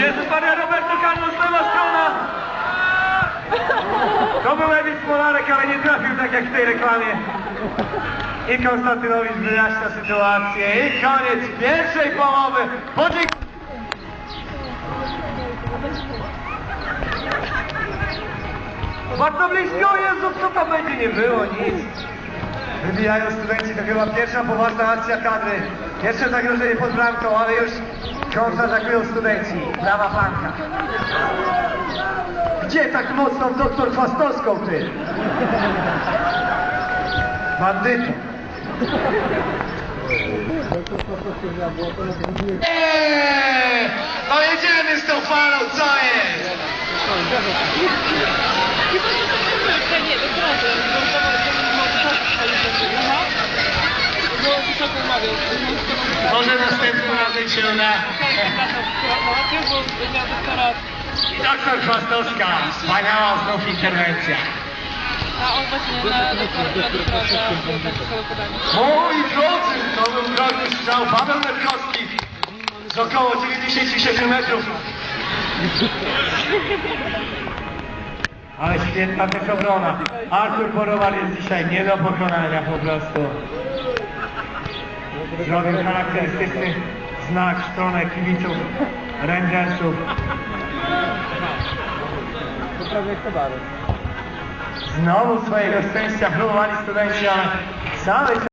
Jezus Maria, Roberto Carlos, lewa strona! To był Edith Smolarek, ale nie trafił tak jak w tej reklamie. I Konstantynowicz wyjaśnia sytuację. I koniec pierwszej połowy. Podziękuję. Bardzo blisko, Jezu, co to będzie? Nie było nic. Wybijają studenci, to chyba pierwsza poważna akcja kadry. Jeszcze zagrożenie pod bramką, ale już kontratakują studenci. Brawa Panka. Gdzie tak mocno doktor Chwastowską, ty? Bandyty. Eee, no jedziemy z tą falą, co jest? Może następnym razem się uda. doktorat, Doktor Chwastowska, wspaniała znów interwencja. a on właśnie na. Moi drodzy, to był drogi strzał Paweł Letkowski z około 97 metrów. Ale świetna też obrona. Artur Borowal jest dzisiaj nie do pokonania po prostu. Zrobił charakterystyczny znak w stronę kibiców Rangersów. Znowu swojego szczęścia próbowali studenci, ale cały czas